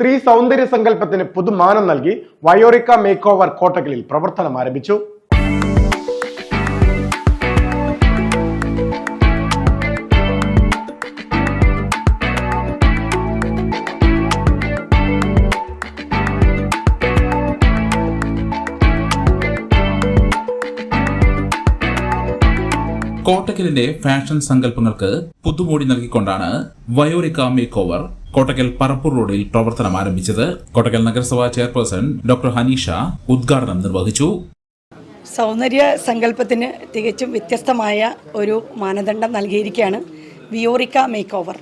സ്ത്രീ സൗന്ദര്യ സങ്കല്പത്തിന് പുതുമാനം നൽകി വയോറിക്ക മേക്ക് ഓവർ കോട്ടകളിൽ പ്രവർത്തനം ആരംഭിച്ചു. കോട്ടക്കലിന്റെ ഫാഷൻ സങ്കല്പങ്ങൾക്ക് പുതുമോടി നൽകിക്കൊണ്ടാണ് വയോറിക്ക മേക്ക് ഓവർ കോട്ടക്കൽ പറപ്പൂർ റോഡിൽ പ്രവർത്തനം ആരംഭിച്ചത് കോട്ടക്കൽ നഗരസഭാ ചെയർപേഴ്സൺ ഡോക്ടർ ഹനീഷ ഉദ്ഘാടനം നിർവഹിച്ചു. സൗന്ദര്യ സങ്കല്പത്തിന് തികച്ചും വ്യത്യസ്തമായ ഒരു മാനദണ്ഡം നൽകിയിരിക്കുകയാണ് Viorica makeover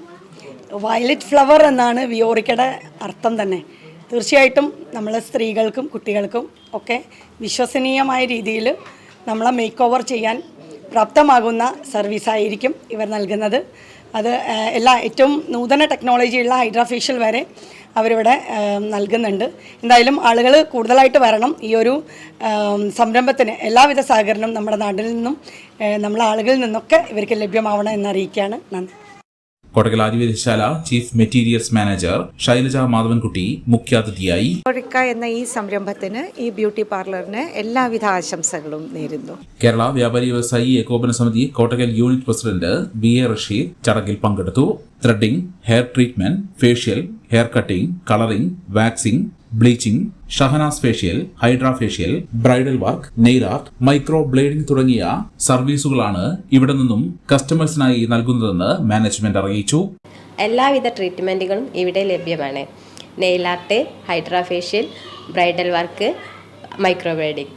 violet flower എന്നാണ് വിയോറിക്കയുടെ അർത്ഥം തന്നെ. തീർച്ചയായിട്ടും നമ്മൾ സ്ത്രീകൾക്കും കുട്ടികൾക്കും ഒക്കെ വിശ്വസനീയമായ രീതിയിൽ നമ്മളെ മേക്ക് ഓവർ ചെയ്യാൻ പ്രാപ്തമാകുന്ന സർവീസായിരിക്കും ഇവർ നൽകുന്നത്. അത് എല്ലാ ഏറ്റവും നൂതന ടെക്നോളജിയുള്ള ഹൈഡ്രാഫേഷ്യൽ വരെ അവരിവിടെ നൽകുന്നുണ്ട്. എന്തായാലും ആളുകൾ കൂടുതലായിട്ട് വരണം ഈ ഒരു സംരംഭത്തിന്. എല്ലാവിധ സഹകരണവും നമ്മുടെ നാട്ടിൽ നിന്നും നമ്മളെ ആളുകളിൽ നിന്നൊക്കെ ഇവർക്ക് ലഭ്യമാവണം എന്നറിയിക്കുകയാണ്. നന്ദി. Kottakkal ആദിവേദശാല chief materials manager Shailaja Madhavankutty മുഖ്യാതിഥിയായി. എന്ന ഈ സംരംഭത്തിന് ഈ ബ്യൂട്ടി പാർലറിന് എല്ലാവിധ ആശംസകളും നേരുന്നു. കേരള വ്യാപാരി വ്യവസായി ഏകോപന സമിതി Kottakkal unit president B A Rasheed ചടങ്ങിൽ പങ്കെടുത്തു. Threading hair treatment facial hair cutting colouring waxing bleaching Shahnaz facial hydra facial bridal work nail art microblading തുടങ്ങിയ സർവീസുകളാണ് ഇവിടെ നിന്നും കസ്റ്റമേഴ്സിനായി നൽകുന്നതെന്ന് മാനേജ്മെന്റ് അറിയിച്ചു. എല്ലാവിധ ട്രീറ്റ്മെന്റുകളും ഇവിടെ ലഭ്യമാണ്. Nail art hydra facial bridal work microblading